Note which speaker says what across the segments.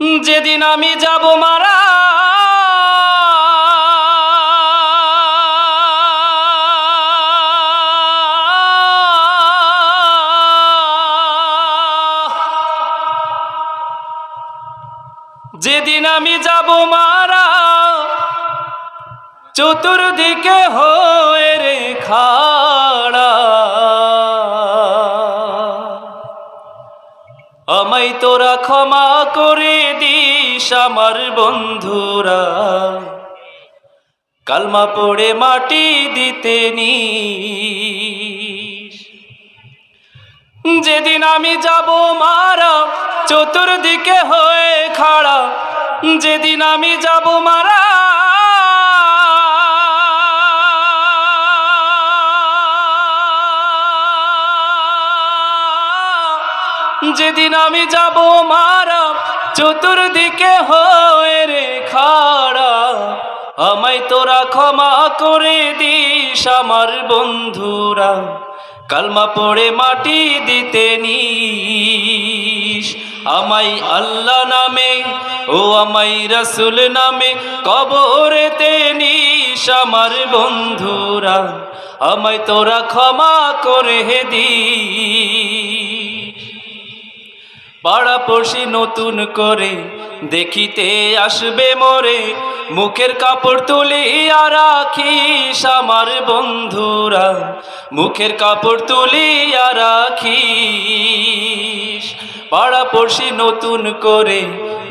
Speaker 1: যেদিন আমি যাব মারা যেদিন আমি যাব মারা চতুর্দিকে হয়ে রে আমায় তোরা ক্ষমা করে দিস আমার বন্ধুরা। কালমা পড়ে মাটি দিতে নি যেদিন আমি যাব মারা, চতুর্দিকে হয়ে খাড়া। যেদিন আমি যাব মারা যেদিন আমি যাব মারা, চতুর্দিকে হয়ে রে খাড়া। আমায় তোরা ক্ষমা করে দিস আমার বন্ধুরা, কালমা পড়ে মাটি দিতে নিস। আমাই আল্লাহ নামে ও আমাই রসুল নামে কবরেতে নিস আমার বন্ধুরা, আমায় তোরা ক্ষমা করে দিস। পাড়াপড়শি নতুন করে দেখিতে আসবে মরে। মুখের কাপড় তুলিয়া রাখিস আমার বন্ধুরা। মুখের কাপড় তুলিয়া রাখিস। পাড়াপড়শি নতুন করে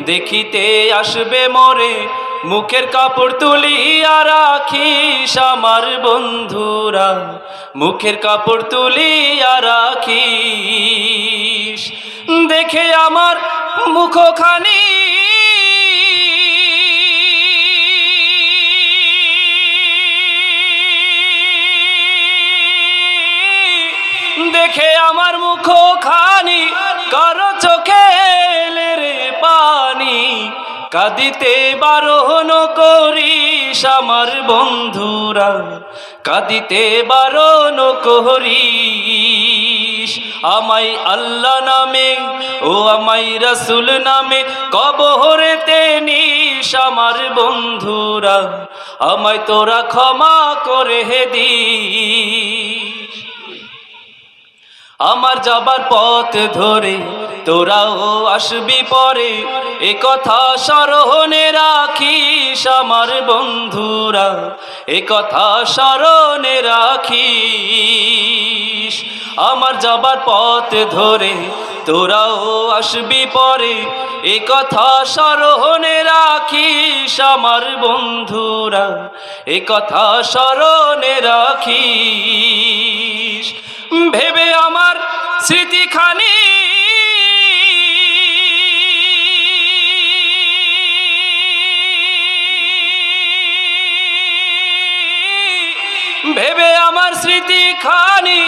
Speaker 1: দেখিতে আসবে মোরে। মুখের কাপড় তুলিয়া রাখিস আমার বন্ধুরা। মুখের কাপড় তুলিয়া রাখিস। দেখে আমার মুখখানি। দেখে আমার মুখখানি। কারও চোখে কাঁদিতে বারণ করিস আমার বন্ধুরা। কাঁদিতে বারণ করিস। আমাই আল্লাহ নামে ও আমাই রসুল নামে কবহরেতে নিস আমার বন্ধুরা। আমায় তোরা ক্ষমা করে দিস। আমার যাবার পথ ধরে তোরাও আসবি পরে, এ কথা স্মরণে রাখিস আমার বন্ধুরা, এ কথা স্মরণে রাখিস আমার যাবার পথ ধরে, তোরাও আসবি পরে, এ কথা স্মরণে রাখিস আমার বন্ধুরা, এ কথা স্মরণে রাখিস। ভেবে আমার স্মৃতিখানি ভেবে আমার স্মৃতিখানি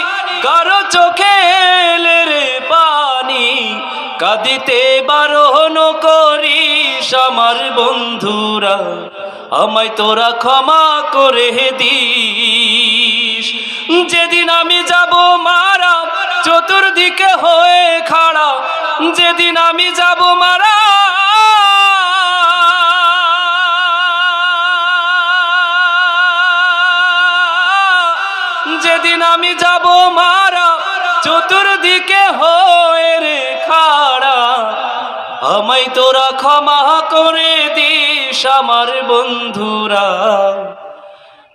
Speaker 1: কারও চোখে পানি। কাঁদিতে বারণ করিস আমার বন্ধুরা, আমায় তোরা ক্ষমা করে দিস। যেদিন আমি যাব মারা, চতুর্দিকে হয়ে খাড়া, যেদিন আমি যাব মারা যেদিন আমি যাব মারা, চতুর্দিকে হয়ে রে খাড়া। আমায় তোরা ক্ষমা করে দিস আমার বন্ধুরা।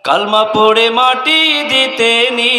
Speaker 1: কালমা পড়ে মাটি দিতে নি।